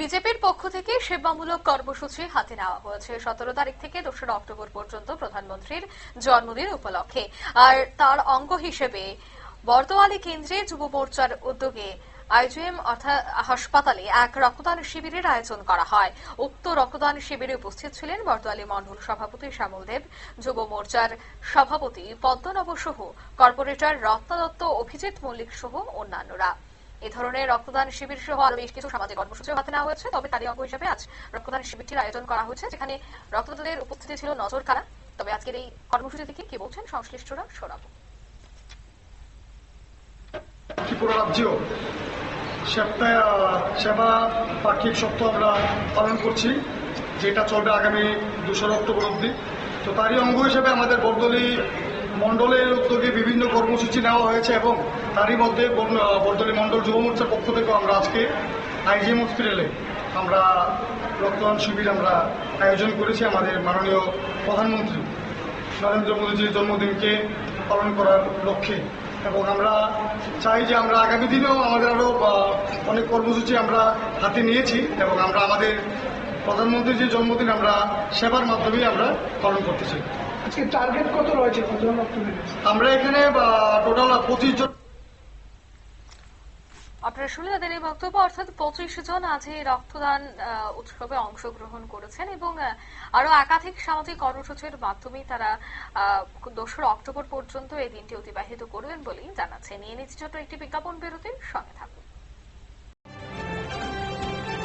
বিজেপির পক্ষ থেকে সেবামূলক কর্মসূচি হাতে নেওয়া হয়েছে। সতেরো তারিখ থেকে দোসরা অক্টোবর পর্যন্ত প্রধানমন্ত্রীর জন্মদিন উপলক্ষে। আর তার অঙ্গ হিসেবে বর্তমানে কেন্দ্রে যুব মোর্চার উদ্যোগে আইজিএম অর্থাৎ হাসপাতালে এক রক্তদান শিবিরের আয়োজন করা হয়। উক্ত রক্তদান শিবিরে উপস্থিত ছিলেন বর্তমালী মণ্ডল সভাপতি শ্যামল দেব, যুব মোর্চার সভাপতি পদ্মনব সহ কর্পোরেটর রত্না দত্ত অভিজিৎ মল্লিক সহ অন্যান্যরা। এ ধরনের রক্তদান শিবির সহ আরও বেশ কিছু সামাজিক কর্মসূচি হাতে নেওয়া হয়েছে। তবে তারই অঙ্গ হিসেবে আজ রক্তদান শিবিরটির আয়োজন করা হয়েছে, যেখানে রক্তদাতাদের উপস্থিতি ছিল নজর কাড়া তবে আজকের এই কর্মসূচি থেকে কি বলছেন সংশ্লিষ্টরা? শোনাবো। ত্রিপুরা রাজ্য সেবা পাক্ষিক সপ্তাহ আমরা পালন করছি, যেটা চলবে আগামী দোসরা অক্টোবর অবধি। তো তারই অঙ্গ হিসেবে আমাদের বরদলি বিভিন্ন কর্মসূচি নেওয়া হয়েছে এবং তারই মধ্যে বর- বরদলি মণ্ডল যুব মোর্চার পক্ষ থেকে আমরা আজকে আইজিএম হসপিটালে আমরা রক্তদান শিবির আমরা আয়োজন করেছি আমাদের মাননীয় প্রধানমন্ত্রী নরেন্দ্র মোদীজির জন্মদিনকে পালন করার লক্ষ্যে। এবং আমরা চাই যে আমরা আগামী দিনেও আমাদের আরও অনেক কর্মসূচি আমরা হাতে নিয়েছি এবং আমরা আমাদের প্রধানমন্ত্রীর যে জন্মদিন আমরা সেবার মাধ্যমেই আমরা পালন করতে চাই। আজকে টার্গেট কত রয়েছে কতজন আমরা এখানে টোটাল পঁচিশ জন আপনারা শুনলেন তাদের এই বক্তব্য অর্থাৎ পঁচিশ জন আজ এই রক্তদান আহ, উৎসবে অংশগ্রহণ করেছেন এবং আহ, আরও একাধিক সামাজিক কর্মসূচির মাধ্যমেই তারা দোসরা অক্টোবর পর্যন্ত এই দিনটি অতিবাহিত করবেন বলেই জানাচ্ছেন। নিয়ে নিচ্ছে ছোট একটি বিজ্ঞাপন বিরতির সঙ্গে থাকুন।